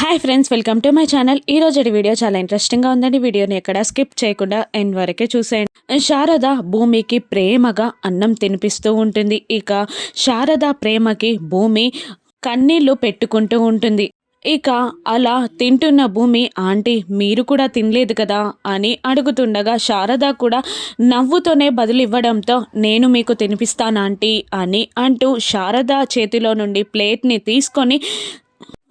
Hi friends welcome to my channel ఈ రోజు video చాలా ఇంట్రెస్టింగ్గా ఉందండి. వీడియోని ఎక్కడ స్కిప్ చేయకుండా ఎండ్ వరకే చూసేయండి. శారద భూమికి ప్రేమగా అన్నం తినిపిస్తూ ఉంటుంది. ఇక శారద ప్రేమకి భూమి కన్నీళ్ళు పెట్టుకుంటూ ఉంటుంది. ఇక అలా తింటున్న భూమి ఆంటీ మీరు కూడా తినలేదు కదా? అని అడుగుతుండగా శారద కూడా నవ్వుతోనే బదులు ఇవ్వడంతో నేను మీకు తినిపిస్తాను ఆంటీ అని అంటూ శారద చేతిలో నుండి ప్లేట్ని తీసుకొని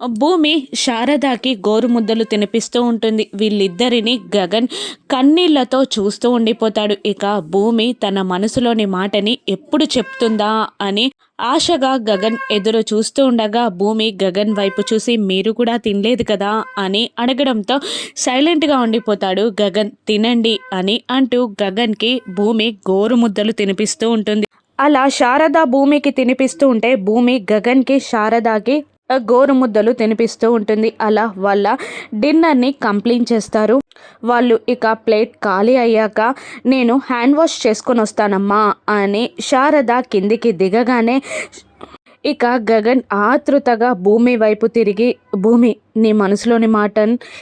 భూమి శారదాకి గోరుముద్దలు తినిపిస్తూ ఉంటుంది. వీళ్ళిద్దరిని గగన్ కన్నీళ్ళతో చూస్తూ ఉండిపోతాడు. ఇక భూమి తన మనసులోని మాటని ఎప్పుడు చెప్తుందా అని ఆశగా గగన్ ఎదురు చూస్తూ ఉండగా భూమి గగన్ వైపు చూసి మీరు కూడా తినలేదు కదా అని అడగడంతో సైలెంట్గా ఉండిపోతాడు. గగన్ తినండి అని అంటూ గగన్కి భూమి గోరుముద్దలు తినిపిస్తూ ఉంటుంది. అలా శారద భూమికి తినిపిస్తూ ఉంటే భూమి గగన్కి శారదాకి గోరుముద్దలు తినిపిస్తూ ఉంటుంది. అలా వాళ్ళ డిన్నర్ని కంప్లీట్ చేస్తారు. వాళ్ళు ఇక ప్లేట్ ఖాళీ అయ్యాక నేను హ్యాండ్ వాష్ చేసుకొని వస్తానమ్మా అని శారద కిందికి దిగగానే ఇక గగన్ ఆతృతగా భూమి వైపు తిరిగి భూమి నీ మనసులోని మాట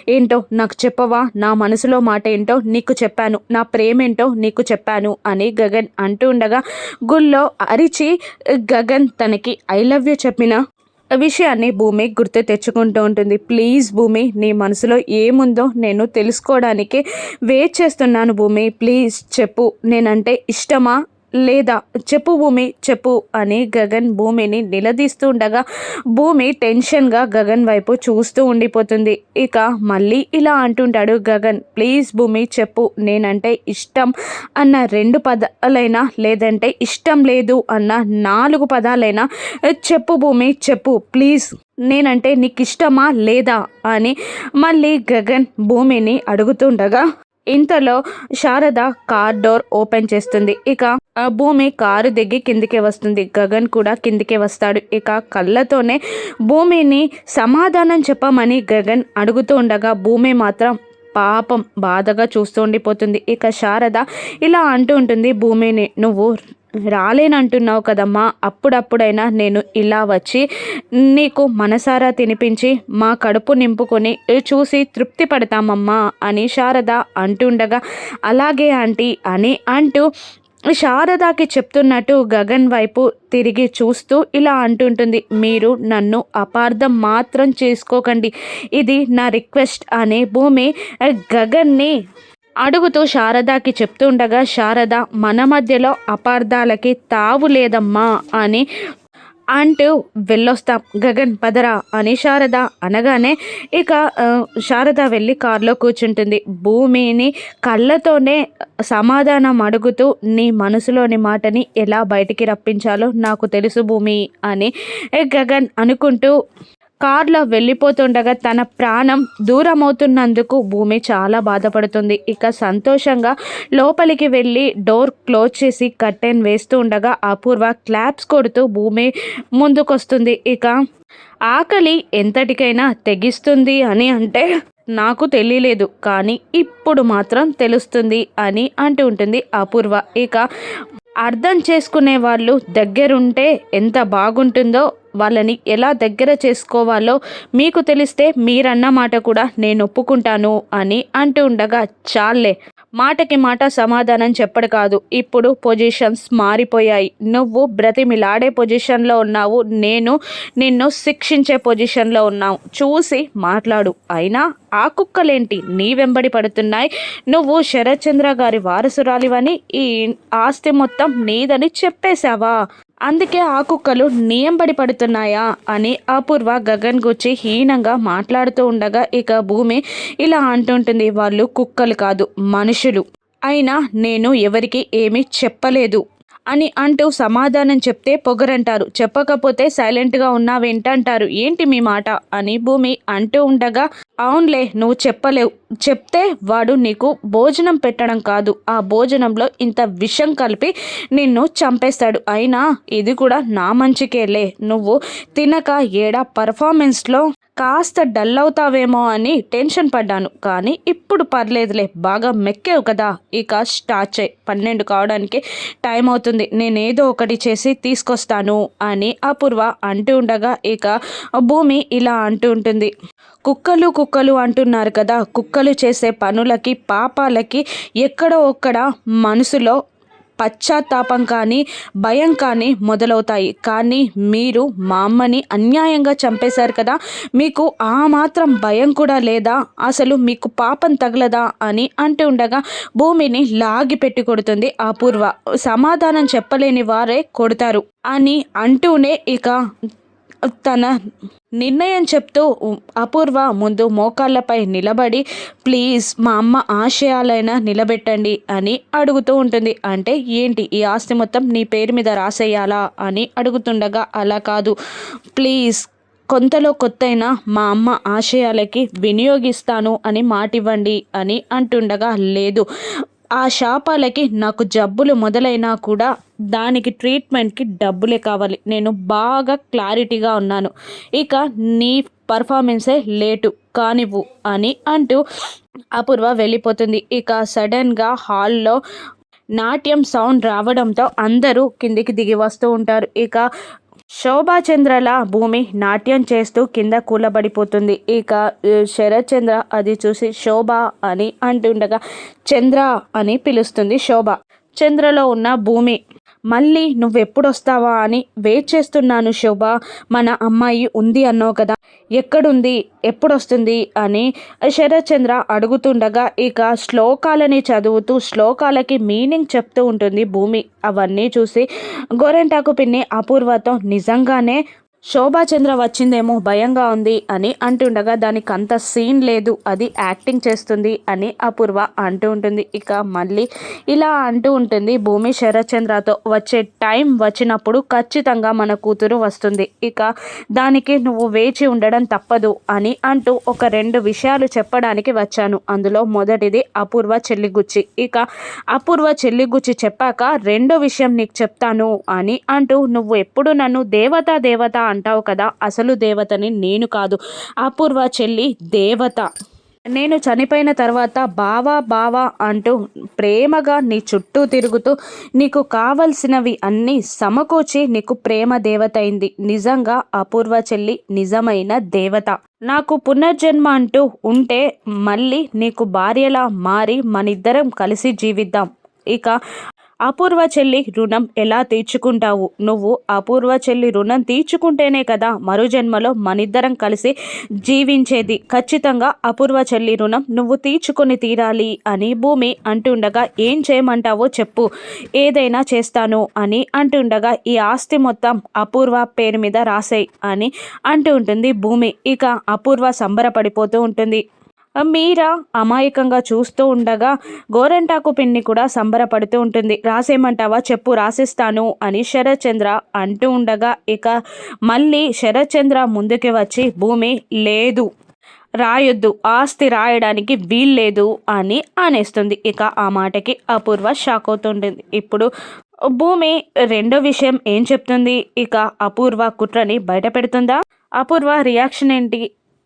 ఏంటో నాకు చెప్పవా? నా మనసులో మాట ఏంటో నీకు చెప్పాను. నా ప్రేమేంటో నీకు చెప్పాను అని గగన్ అంటూ ఉండగా గుళ్ళో అరిచి గగన్ తనకి ఐ లవ్ యూ చెప్పిన విషయాన్ని భూమి గుర్తు తెచ్చుకుంటూ ఉంటుంది. ప్లీజ్ భూమి నీ మనసులో ఏముందో నేను తెలుసుకోవడానికి వెయిట్ చేస్తున్నాను భూమి. ప్లీజ్ చెప్పు నేనంటే ఇష్టమా? లేదా చెప్పు భూమి చెప్పు అని గగన్ భూమిని నిలదీస్తూ ఉండగా భూమి టెన్షన్గా గగన్ వైపు చూస్తూ ఉండిపోతుంది. ఇక మళ్ళీ ఇలా అంటుంటాడు గగన్ ప్లీజ్ భూమి చెప్పు నేనంటే ఇష్టం అన్న రెండు పదాలైనా లేదంటే ఇష్టం లేదు అన్న నాలుగు పదాలైనా చెప్పు భూమి చెప్పు ప్లీజ్ నేనంటే నీకు ఇష్టమా లేదా అని మళ్ళీ గగన్ భూమిని అడుగుతుండగా ఇంతలో శారద కార్ డోర్ ఓపెన్ చేస్తుంది. ఇక భూమి కారు దిగి కిందికి వస్తుంది. గగన్ కూడా కిందికే వస్తాడు. ఇక కళ్ళతోనే భూమిని సమాధానం చెప్పమని గగన్ అడుగుతూ ఉండగా భూమి మాత్రం పాపం బాధగా చూస్తూ ఉండిపోతుంది. ఇక శారద ఇలా అంటూ ఉంటుంది భూమిని నువ్వు రాలేనంటున్నావు కదమ్మా. అప్పుడప్పుడైనా నేను ఇలా వచ్చి నీకు మనసారా తినిపించి మా కడుపు నింపుకొని చూసి తృప్తి పడతామమ్మా అని శారద అంటుండగా అలాగే ఆంటీ అని అంటూ శారదాకి చెప్తున్నట్టు గగన్ వైపు తిరిగి చూస్తూ ఇలా అంటుంటుంది మీరు నన్ను అపార్థం మాత్రం చేసుకోకండి. ఇది నా రిక్వెస్ట్ అనే భూమి గగన్ని అడుగుతూ శారదాకి చెప్తుండగా శారద మన మధ్యలో అపార్థాలకి తావు లేదమ్మా అని అంటూ వెళ్ళొస్తాం. గగన్ పదరా అని శారద అనగానే ఇక శారద వెళ్ళి కారులో కూర్చుంటుంది. భూమిని కళ్ళతోనే సమాధానం అడుగుతూ నీ మనసులోని మాటని ఎలా బయటికి రప్పించాలో నాకు తెలుసు భూమి అని గగన్ అనుకుంటూ కార్లో వెళ్ళిపోతుండగా తన ప్రాణం దూరమవుతున్నందుకు భూమి చాలా బాధపడుతుంది. ఇక సంతోషంగా లోపలికి వెళ్ళి డోర్ క్లోజ్ చేసి కర్టెన్ వేస్తూ ఉండగా అపూర్వ క్లాప్స్ కొడుతూ భూమి ముందుకొస్తుంది. ఇక ఆకలి ఎంతటికైనా తెగిస్తుంది అని అంటే నాకు తెలియలేదు కానీ ఇప్పుడు మాత్రం తెలుస్తుంది అని అంటూ ఉంటుంది అపూర్వ. ఇక అర్థం చేసుకునే వాళ్ళు దగ్గరుంటే ఎంత బాగుంటుందో వాళ్ళని ఎలా దగ్గర చేసుకోవాలో మీకు తెలిస్తే మీరన్న మాట కూడా నేను ఒప్పుకుంటాను అని అంటూ ఉండగా చాలే. మాటకి మాట సమాధానం చెప్పడు కాదు. ఇప్పుడు పొజిషన్స్ మారిపోయాయి. నువ్వు బ్రతిమిలాడే పొజిషన్లో ఉన్నావు. నేను నిన్ను శిక్షించే పొజిషన్లో ఉన్నావు. చూసి మాట్లాడు. అయినా ఆ కుక్కలేంటి? నీ వెంబడి పడుతున్నాయి. నువ్వు శరత్చంద్ర గారి వారసురాలివని ఈ ఆస్తి మొత్తం నీదని చెప్పేశావా? అందుకే ఆ కుక్కలు నియంబడి పడుతున్నాయా అని అపూర్వ గగన్ గుచ్చి హీనంగా మాట్లాడుతూ ఉండగా ఇక భూమి ఇలా అంటుంటుంది వాళ్ళు కుక్కలు కాదు మనుషులు. అయినా నేను ఎవరికి ఏమీ చెప్పలేదు. అని అంటూ సమాధానం చెప్తే పొగరంటారు. చెప్పకపోతే సైలెంట్గా ఉన్నావేంటంటారు. ఏంటి మీ మాట? అని భూమి అంటూ ఉండగా అవునులే నువ్వు చెప్పలేవు. చెప్తే వాడు నీకు భోజనం పెట్టడం కాదు. ఆ భోజనంలో ఇంత విషం కలిపి నిన్ను చంపేస్తాడు. అయినా ఇది కూడా నా మంచికేలే. నువ్వు తినక ఏడా పర్ఫార్మెన్స్లో కాస్త డల్ అవుతావేమో అని టెన్షన్ పడ్డాను. కానీ ఇప్పుడు పర్లేదులే బాగా మెక్కేవు కదా. ఇక స్టార్ట్ చేయి. పన్నెండు కావడానికి టైం అవుతుంది. నేనేదో ఒకటి చేసి తీసుకొస్తాను అని అపూర్వ అంటూ ఉండగా ఇక భూమి ఇలా అంటూ ఉంటుంది. కుక్కలు కుక్కలు అంటున్నారు కదా. కుక్కలు చేసే పనులకి పాపాలకి ఎక్కడో ఒక్కడ మనసులో పశ్చాత్తాపం కానీ భయం కానీ మొదలవుతాయి. కానీ మీరు మా అమ్మని అన్యాయంగా చంపేశారు కదా మీకు ఆ మాత్రం భయం కూడా లేదా? అసలు మీకు పాపం తగలదా అని అంటూ ఉండగా భూమిని లాగి పెట్టి కొడుతుంది అపూర్వ. సమాధానం చెప్పలేని వారే కొడతారు అని అంటూనే ఇక తన నిర్ణయం చెప్తూ అపూర్వ ముందు మోకాళ్ళపై నిలబడి ప్లీజ్ మా అమ్మ ఆశయాలైనా నిలబెట్టండి అని అడుగుతూ ఉంటుంది. అంటే ఏంటి ఈ ఆస్తి మొత్తం నీ పేరు మీద రాసేయాలా? అని అడుగుతుండగా అలా కాదు. ప్లీజ్ కొంతలో కొత్తైనా మా అమ్మ ఆశయాలకి వినియోగిస్తాను అని మాటివ్వండి అని అంటుండగా లేదు. ఆ శాపాలకి నాకు జబ్బులు మొదలైనా కూడా దానికి ట్రీట్మెంట్కి డబ్బులే కావాలి. నేను బాగా క్లారిటీగా ఉన్నాను. ఇక నీ పర్ఫార్మెన్సే లేటు కానివ్వు అని అంటూ అపూర్వ వెళ్ళిపోతుంది. ఇక సడన్గా హాల్లో నాట్యం సౌండ్ రావడంతో అందరూ కిందికి దిగి వస్తూ ఉంటారు. ఇక శోభాచంద్రల భూమి నాట్యం చేస్తూ కింద కూలబడిపోతుంది. ఇక శరత్ చంద్ర అది చూసి శోభ అని అంటుండగా చంద్ర అని పిలుస్తుంది శోభ. చంద్రలో ఉన్న భూమి మళ్ళీ నువ్వెప్పుడొస్తావా అని వెయిట్ చేస్తున్నాను శోభ. మన అమ్మాయి ఉంది అన్నావు కదా ఎక్కడుంది ఎప్పుడొస్తుంది అని శరత్చంద్ర అడుగుతుండగా ఇక శ్లోకాలని చదువుతూ శ్లోకాలకి మీనింగ్ చెప్తూ ఉంటుంది భూమి. అవన్నీ చూసి గోరెంటాకు పిన్ని అపూర్వతో నిజంగానే శోభాచంద్ర వచ్చిందేమో భయంగా ఉంది అని అంటుండగా దానికి అంత సీన్ లేదు అది యాక్టింగ్ చేస్తుంది అని అపూర్వ అంటూ ఉంటుంది. ఇక మళ్ళీ ఇలా అంటూ ఉంటుంది భూమి శరత్చంద్రతో వచ్చే టైం వచ్చినప్పుడు ఖచ్చితంగా మన కూతురు వస్తుంది. ఇక దానికి నువ్వు వేచి ఉండడం తప్పదు అని అంటూ ఒక రెండు విషయాలు చెప్పడానికి వచ్చాను. అందులో మొదటిది అపూర్వ చెల్లిగుచ్చి ఇక అపూర్వ చెల్లిగుచ్చి చెప్పాక రెండో విషయం నీకు చెప్తాను అని అంటూ నువ్వు ఎప్పుడు నన్ను దేవత దేవత అంటావు కదా అసలు దేవతని నేను కాదు. అపూర్వ చెల్లి దేవత. నేను చనిపోయిన తర్వాత బావా బావా అంటూ ప్రేమగా నీ చుట్టూ తిరుగుతూ నీకు కావలసినవి అన్నీ సమకూర్చి నీకు ప్రేమ దేవత అయింది. నిజంగా అపూర్వ చెల్లి నిజమైన దేవత. నాకు పునర్జన్మ అంటూ ఉంటే మళ్ళీ నీకు భార్యలా మారి మనిద్దరం కలిసి జీవిద్దాం. ఇక అపూర్వ చెల్లి రుణం ఎలా తీర్చుకుంటావు? నువ్వు అపూర్వ చెల్లి రుణం తీర్చుకుంటేనే కదా మరో జన్మలో మనిద్దరం కలిసి జీవించేది. ఖచ్చితంగా అపూర్వ చెల్లి రుణం నువ్వు తీర్చుకొని తీరాలి అని భూమి అంటుండగా ఏం చేయమంటావో చెప్పు. ఏదైనా చేస్తాను అని అంటుండగా ఈ ఆస్తి మొత్తం అపూర్వ పేరు మీద రాసేయి అని అంటూ ఉంటుంది భూమి. ఇక అపూర్వ సంబరపడిపోతూ ఉంటుంది. మీరా అమాయకంగా చూస్తూ ఉండగా గోరంటాకు పిన్ని కూడా సంబరపడుతూ ఉంటుంది. రాసేమంటావా? చెప్పు రాసిస్తాను అని శరత్చంద్ర అంటూ ఉండగా ఇక మళ్ళీ శరత్చంద్ర ముందుకి వచ్చి భూమి లేదు రాయొద్దు ఆస్తి రాయడానికి వీల్లేదు అని అనేస్తుంది. ఇక ఆ మాటకి అపూర్వ షాక్ అవుతుంటుంది. ఇప్పుడు భూమి రెండో విషయం ఏం చెప్తుంది? ఇక అపూర్వ కుట్రని బయట పెడుతుందా అపూర్వ రియాక్షన్ ఏంటి?